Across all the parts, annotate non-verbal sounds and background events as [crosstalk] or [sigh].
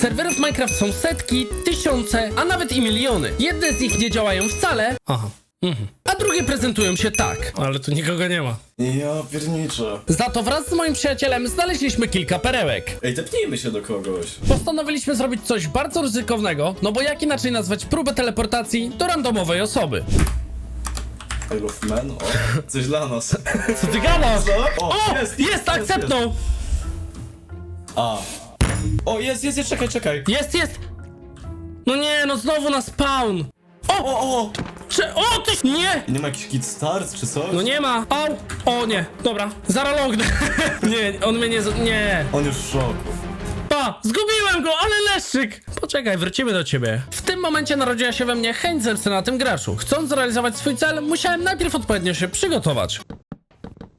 Serwerów Minecraft są setki, tysiące, a nawet i miliony. Jedne z nich nie działają wcale. Aha. Mhm. A drugie prezentują się tak. Ale tu nikogo nie ma. Ja pierniczę. Za to wraz z moim przyjacielem znaleźliśmy kilka perełek. Ej, tepnijmy się do kogoś. Postanowiliśmy zrobić coś bardzo ryzykownego, no bo jak inaczej nazwać próbę teleportacji do randomowej osoby. I love men, o, coś dla nas. Co ty gadasz? Co? O! Jest, jest, akceptnął! A. O, jest, jest, jest, czekaj, czekaj. Jest, jest! No nie, no znowu na spawn! O! O, o! Cze o, ty... Nie! Nie ma jakiś kit start czy coś? No nie ma! Au! O nie, dobra, zaralognę. [laughs] nie, on mnie nie... z- Nie! On już w szoku. Pa! Zgubiłem go, ale leszczyk! Poczekaj, wrócimy do ciebie. W tym momencie narodziła się we mnie chęć zemsty na tym graczu. Chcąc zrealizować swój cel, musiałem najpierw odpowiednio się przygotować.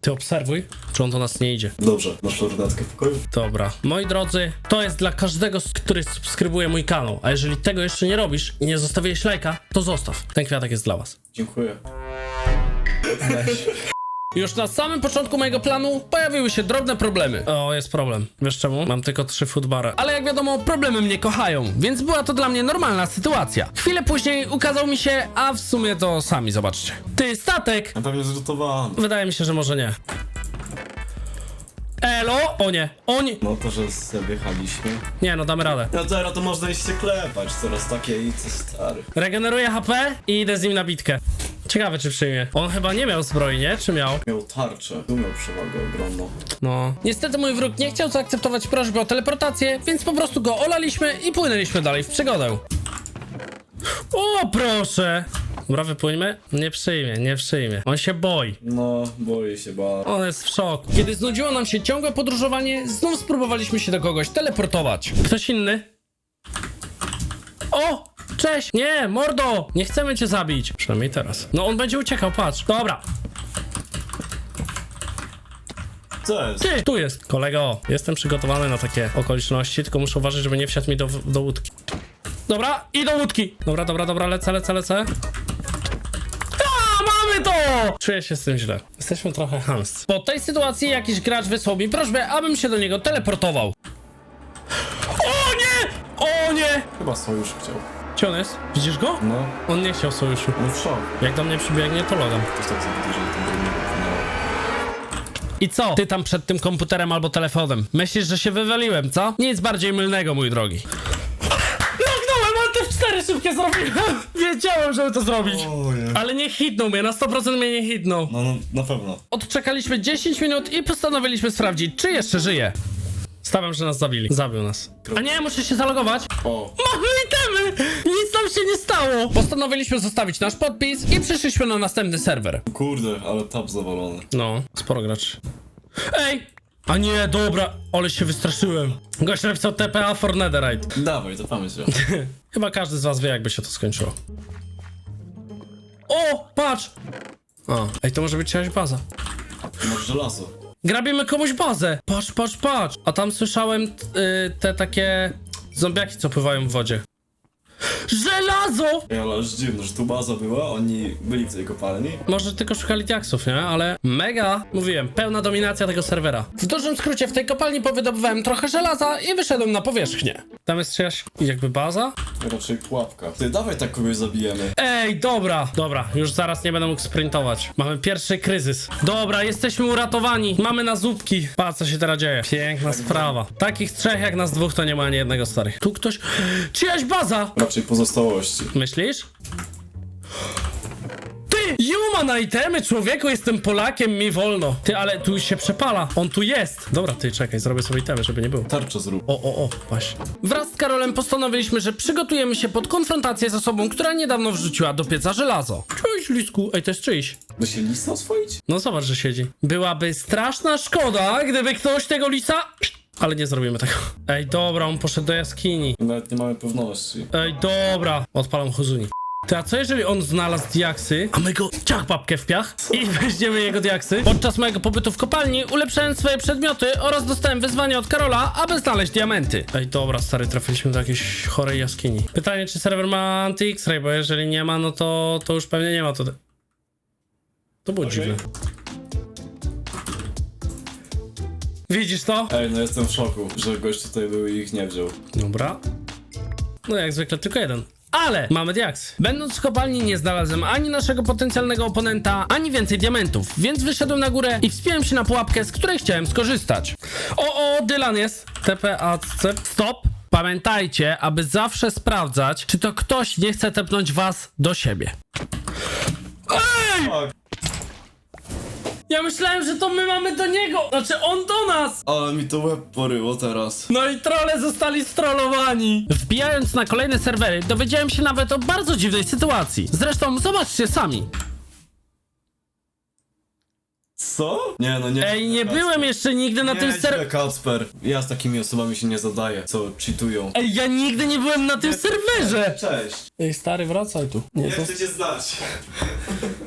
Ty obserwuj, czy on do nas nie idzie. Dobrze, masz lornetkę w pokoju? Dobra, moi drodzy, to jest dla każdego, który subskrybuje mój kanał. A jeżeli tego jeszcze nie robisz i nie zostawiłeś lajka, to zostaw. Ten kwiatek jest dla was. Dziękuję. Już na samym początku mojego planu pojawiły się drobne problemy. O, jest problem. Wiesz czemu? Mam tylko trzy footbary. Ale jak wiadomo, problemy mnie kochają, więc była to dla mnie normalna sytuacja. Chwilę później ukazał mi się, a w sumie to sami zobaczcie. Ty, statek! Ja pewnie zrzutowałem. Wydaje mi się, że może nie. Elo! O nie, o nie! No to, że sobie wjechaliśmy. Nie, no damy radę. No teraz to można iść się klepać, coraz takie i co stary. Regeneruję HP i idę z nim na bitkę. Ciekawe, czy przyjmie. On chyba nie miał zbroi, nie? Czy miał? Miał tarczę, tu miał przewagę ogromną. No. Niestety mój wróg nie chciał zaakceptować prośby o teleportację, więc po prostu go olaliśmy i płynęliśmy dalej w przygodę. O, proszę! Dobra, wypłyńmy. Nie przyjmie, nie przyjmie. On się boi. No, boję się bardzo. On jest w szoku. Kiedy znudziło nam się ciągłe podróżowanie, znów spróbowaliśmy się do kogoś teleportować. Ktoś inny? O! Cześć! Nie, mordo! Nie chcemy cię zabić. Przynajmniej teraz. No on będzie uciekał, patrz. Dobra, Co jest? Ty, tu jest. Kolego, jestem przygotowany na takie okoliczności, tylko muszę uważać, żeby nie wsiadł mi do, do łódki. Dobra, i do łódki. Dobra, dobra, dobra, lecę, lecę, lecę. Mamy to! Czuję się z tym źle. Jesteśmy trochę hamscy. Po tej sytuacji jakiś gracz wysłał mi prośbę, abym się do niego teleportował. O nie! O nie! Chyba sojusz chciał. Gdzie on jest? Widzisz go? No, On nie chciał sojuszu. on w. Jak do mnie przybiegnie, to logam. Ktoś tak że ten drugi nie wykonał. I co? Ty tam przed tym komputerem albo telefonem. Myślisz, że się wywaliłem, co? Nic bardziej mylnego, mój drogi. Lognąłem, ale te cztery szybkie zrobiłem. [laughs] Wiedziałem, żeby to zrobić. Ale nie hitnął mnie, na 100% mnie nie hitnął. No, no, na pewno. Odczekaliśmy 10 minut i postanowiliśmy sprawdzić, czy jeszcze żyje. Stawiam, że nas zabili. Zabił nas. A nie, muszę się zalogować. O, Mamy itemy! Nic nam się nie stało! Postanowiliśmy zostawić nasz podpis i przyszliśmy na następny serwer. kurde, ale tab zawalony. No, sporo graczy. Ej! A nie, dobra, ale się wystraszyłem. Gość napisał TPA for Netherite. Dawaj, to ja. [laughs] Chyba każdy z was wie, jakby się to skończyło. O, patrz! O, ej, to może być czyjaś baza. Masz żelazo. Grabimy komuś bazę! Patrz, patrz, patrz! A tam słyszałem y, te takie zombiaki, co pływają w wodzie. Żelazo! Ej, ale aż dziwne, że tu baza była, oni byli w tej kopalni. Może tylko szukali diaksów, nie? Ale mega, mówiłem, pełna dominacja tego serwera. W dużym skrócie, w tej kopalni powydobywałem trochę żelaza i wyszedłem na powierzchnię. Tam jest czyjaś jakby baza? Raczej pułapka. Ty, dawaj tak kogoś zabijemy. Ej, dobra, dobra, już zaraz nie będę mógł sprintować. Mamy pierwszy kryzys. Dobra, jesteśmy uratowani, mamy na zupki. Patrz, co się teraz dzieje. Piękna sprawa. Takich trzech jak nas dwóch to nie ma ani jednego starych. Tu ktoś... Czyjaś baza! Raczej pozostałości. Myślisz? Na itemy, człowieku, jestem Polakiem, mi wolno. Ty, ale tu się przepala. On tu jest. Dobra, ty, czekaj, zrobię sobie itemy, żeby nie było. Tarczę zrób. O, o, o, właśnie. Wraz z Karolem postanowiliśmy, że przygotujemy się pod konfrontację z osobą, która niedawno wrzuciła do pieca żelazo. Cześć, Lisku. Ej, to jest czyjś. Da się lista oswoić? No zobacz, że siedzi. Byłaby straszna szkoda, gdyby ktoś tego lisa... Ale nie zrobimy tego. Ej, dobra, on poszedł do jaskini. Nawet nie mamy pewności. Ej, dobra. Odpalam Huzuni. Ty, a co jeżeli on znalazł diaksy, a my go ciach babkę w piach i [laughs] weźmiemy jego diaksy? Podczas mojego pobytu w kopalni ulepszałem swoje przedmioty oraz dostałem wyzwanie od Karola, aby znaleźć diamenty. Ej, dobra, stary, trafiliśmy do jakiejś chorej jaskini. Pytanie, czy serwer ma anti-X-ray, bo jeżeli nie ma, no to, to już pewnie nie ma to. To było dziwne. Widzisz to? Ej, no jestem w szoku, że gość tutaj był i ich nie wziął. Dobra. No jak zwykle tylko jeden. Ale mamy diaks. Będąc w kopalni nie znalazłem ani naszego potencjalnego oponenta, ani więcej diamentów, więc wyszedłem na górę i wspiąłem się na pułapkę, z której chciałem skorzystać. O, o, Dylan jest. TPAC. Stop. Pamiętajcie, aby zawsze sprawdzać, czy to ktoś nie chce tepnąć was do siebie. Ej! Ja myślałem, że to my mamy do niego. Znaczy on do nas. Ale mi to łeb poryło teraz. No i trole zostali strollowani. Wbijając na kolejne serwery, dowiedziałem się nawet o bardzo dziwnej sytuacji. Zresztą zobaczcie sami. Co? Nie, no nie. Ej, nie Kacper. byłem jeszcze nigdy na nie, tym źle, serwerze. Kacper. Ja z takimi osobami się nie zadaję, co cheatują. Ej, ja nigdy nie byłem na tym serwerze. Cześć. Ej, stary, wracaj tu. Nie, to... cię znać.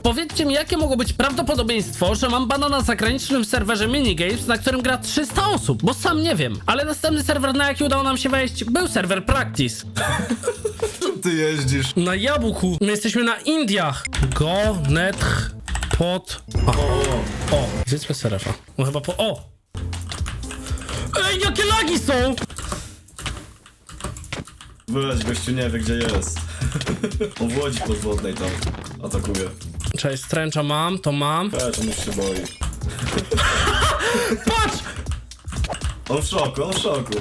Powiedzcie mi, jakie mogło być prawdopodobieństwo, że mam bana na zagranicznym serwerze Minigames, na którym gra 300 osób, bo sam nie wiem. Ale następny serwer, na jaki udało nam się wejść, był serwer Practice. [laughs] Ty jeździsz. Na Jabuku. My jesteśmy na Indiach. Go, netch, pod... A. O, zjedzmy serefa. No chyba po... O! Ej, jakie lagi są! Byłeś, gościu nie wie gdzie jest. [laughs] On w łodzi podwodnej tam atakuje. Cześć, stręcza mam, to mam. Patrz, on już się boi. [laughs] Patrz! On w szoku, on w szoku.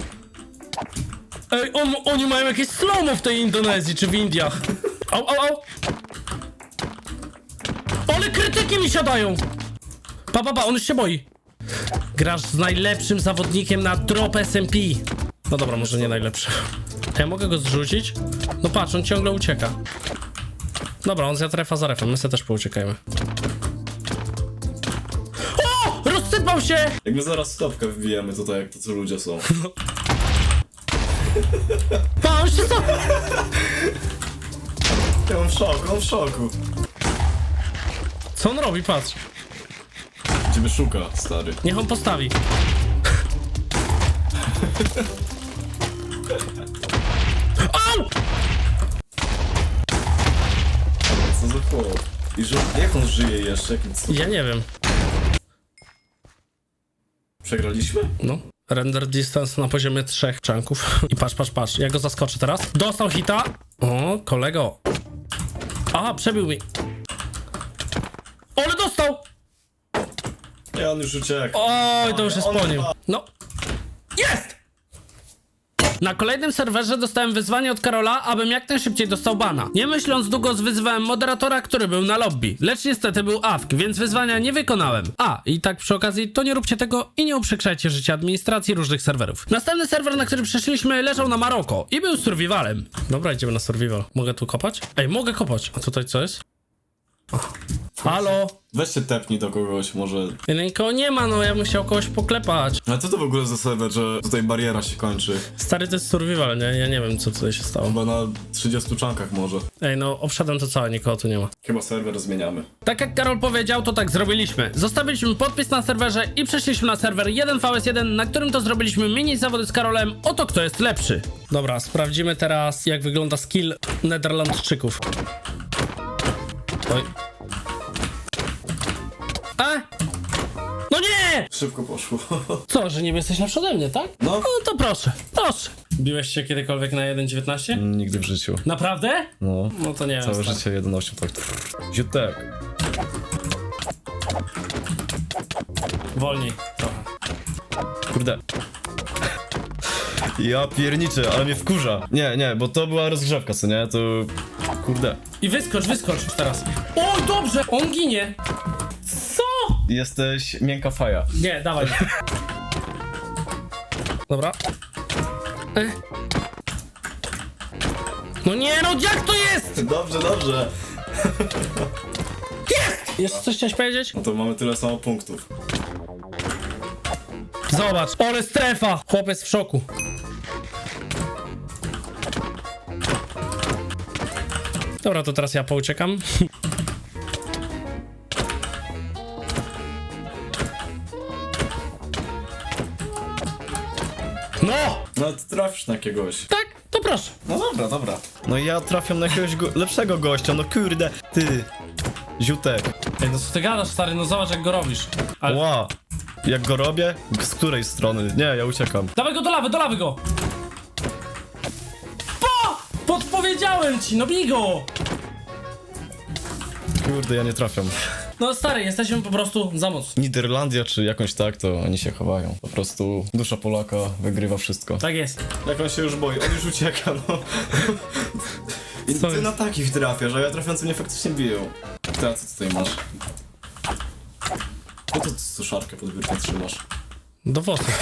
Ej, on, oni mają jakieś slow w tej Indonezji, czy w Indiach. Au, au, au! Ale krytyki mi siadają! Pa, pa, pa, on już się boi. Grasz z najlepszym zawodnikiem na drop SMP. No dobra, może nie najlepszy. Ja mogę go zrzucić? No patrz, on ciągle ucieka. Dobra, on zjadł refa za refem, my sobie też pouciekajmy. O! Rozsypał się! Jak my zaraz stopkę wbijemy tutaj, jak to co ludzie są. [laughs] Pa, on się co? Ja on w szoku, on w szoku. Co on robi? Patrz. Ciebie szuka, stary. Niech on postawi. [laughs] Au! I że, jak on żyje jeszcze? Jakim cudem? Ja nie wiem. Przegraliśmy? No. Render distance na poziomie trzech czanków. [laughs] I patrz, patrz, patrz. Ja go zaskoczę teraz. Dostał hita. O, kolego. Aha, przebił mi. Ale dostał! Nie, on już uciekł. Oj, to już jest po nim. No. Jest! Na kolejnym serwerze dostałem wyzwanie od Karola, abym jak najszybciej dostał bana. Nie myśląc długo zwyzywałem moderatora, który był na lobby. Lecz niestety był AFK, więc wyzwania nie wykonałem. A, i tak przy okazji, to nie róbcie tego i nie uprzykrzajcie życia administracji różnych serwerów. Następny serwer, na który przeszliśmy, leżał na Maroko i był survivalem. Dobra, idziemy na survival. Mogę tu kopać? Ej, mogę kopać. A tutaj co jest? Halo? Weź się tepnij do kogoś, może... Jeden Nikogo nie ma, no ja bym chciał kogoś poklepać. A co to w ogóle za serwer, że tutaj bariera się kończy? Stary, to jest survival, nie? Ja nie wiem, co tutaj się stało. Chyba na 30 czankach może. Ej, no, obszedłem to całe, nikogo tu nie ma. Chyba serwer zmieniamy. Tak jak Karol powiedział, to tak zrobiliśmy. Zostawiliśmy podpis na serwerze i przeszliśmy na serwer 1vs1, na którym to zrobiliśmy mini zawody z Karolem. Oto kto jest lepszy. Dobra, sprawdzimy teraz, jak wygląda skill Nederlandczyków. Oj. Nie! Szybko poszło. [laughs] Co, że nie jesteś lepszy ode mnie, tak? No. No to proszę, proszę. Biłeś się kiedykolwiek na 1.19? Nigdy w życiu. Naprawdę? No. No to nie wiem. Całe stary. życie 11 tak. Ziutek. Wolniej trochę. Kurde. Ja pierniczę, ale mnie wkurza. Nie, nie, bo to była rozgrzewka, co nie? To... Kurde. I wyskocz, wyskocz teraz. Oj, dobrze! On ginie! Jesteś miękka faja. Nie, dawaj. Dobra. E. No nie, no jak to jest? Dobrze, dobrze. Jeszcze coś chciałeś powiedzieć? No to mamy tyle samo punktów. Zobacz, ole strefa! Chłopiec w szoku. Dobra, to teraz ja pouciekam. No! Trafisz na jakiegoś. Tak, to proszę. No dobra, dobra. No i ja trafiam na jakiegoś go lepszego gościa, no kurde. Ty. Ziutek. Ej, no co ty gadasz, stary, no zobacz jak go robisz. Ale... Ła. Jak go robię? Z której strony? Nie, ja uciekam. Dawaj go do lawy, do lawy go! Po! Podpowiedziałem ci, no bij go! Kurde, ja nie trafiam. No stary, jesteśmy po prostu za mocni. Niderlandia czy jakąś tak, to oni się chowają. Po prostu dusza Polaka wygrywa wszystko. Tak jest. Jak on się już boi, on już ucieka, no. I Co ty jest? na takich trafiasz, a ja trafiący mnie faktycznie biją. Teraz co tutaj masz? Po co ty suszarkę pod biurkiem trzymasz? Do włosów.